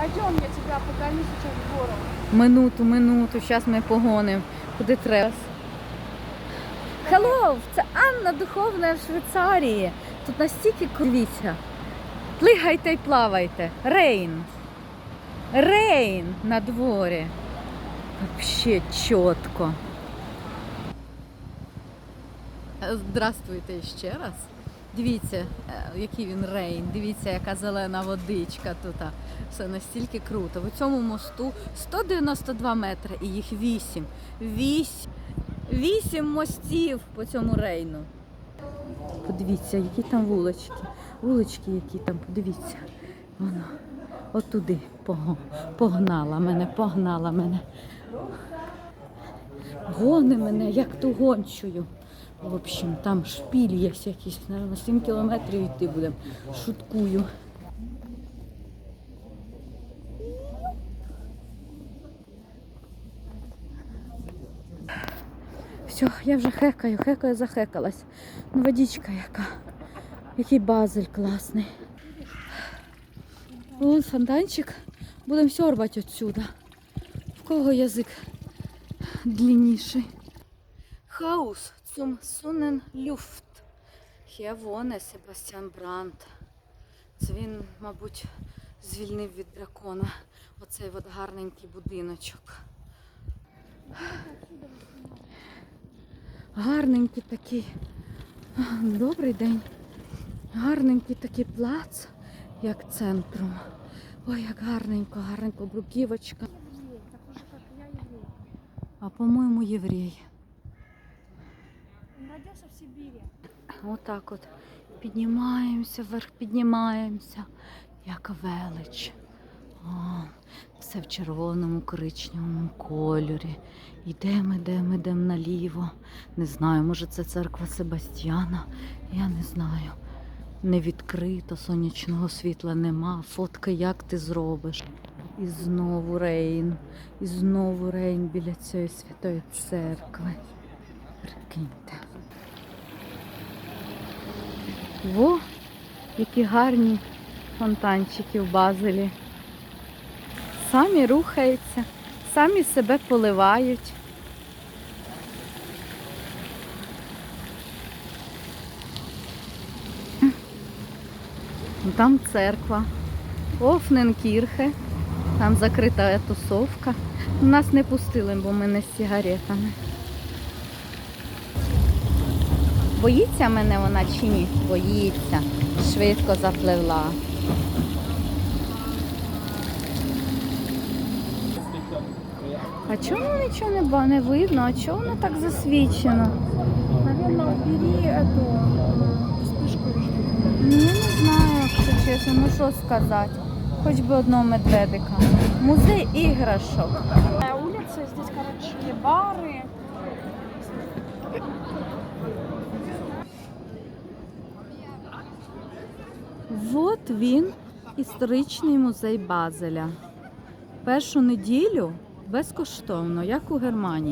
Пойдем, я тебя погоню сейчас в гору. Минуту, минуту, зараз ми погонимо. Куди треба. Hello! Це Анна Духовна в Швейцарії. Тут настільки дивіться. Плигайте й плавайте. Рейн. Рейн на дворі. Вообще чітко. Здравствуйте ще раз. Дивіться, е, який він рейн, дивіться, яка зелена водичка тут. Все настільки круто. В цьому мосту 192 метри і їх 8. 8. 8 мостів по цьому рейну. Подивіться, які там вулички. Вулички, які там, подивіться. Воно. Отуди погнала мене, погнала мене. Гони мене, як ту гончую. В общем, там шпіль є якийсь, наверное, 7 кілометрів йти будемо. Шуткую. Все, я вже хекаю, хекаю, захекалась. Ну, водичка яка. Який базель класний. Вон фонтанчик. Будемо сьорбати отсюда. В кого язик длинніший? Хаус zum Sonnenluft. Hier wohne Себастьян Брант. Це він, мабуть, звільнив від дракона. Оцей от гарненький будиночок. Гарненький такий. Добрий день. Гарненький такий плац, як центром. Ой, як гарненько, гарненько, бруківочка. А по-моєму, єврей. Отак от піднімаємося, вверх піднімаємося. Як велич. О, все в червоному коричневому кольорі. Йдемо, йдемо, йдемо наліво. Не знаю, може це церква Себастьяна. Я не знаю. Не відкрито, сонячного світла нема. Фотка як ти зробиш. І знову рейн. І знову рейн біля цієї святої церкви. Прикиньте. Во, які гарні фонтанчики в Базелі. Самі рухаються, самі себе поливають. Там церква. Офненкірхе. Там закрита тусовка. Нас не пустили, бо ми не з сигаретами. Боїться мене вона чи ні? Боїться. Швидко запливла. А чому нічого не, ба- не видно? А чого воно так засвічено? Наверное, убери эту э, вспышку. Ну, я не знаю, якщо чесно, ну що сказати. Хоч би одного медведика. Музей іграшок. Э, Улица, здесь, короче, бары. От він, історичний музей Базеля. Першу неділю безкоштовно, як у Германії.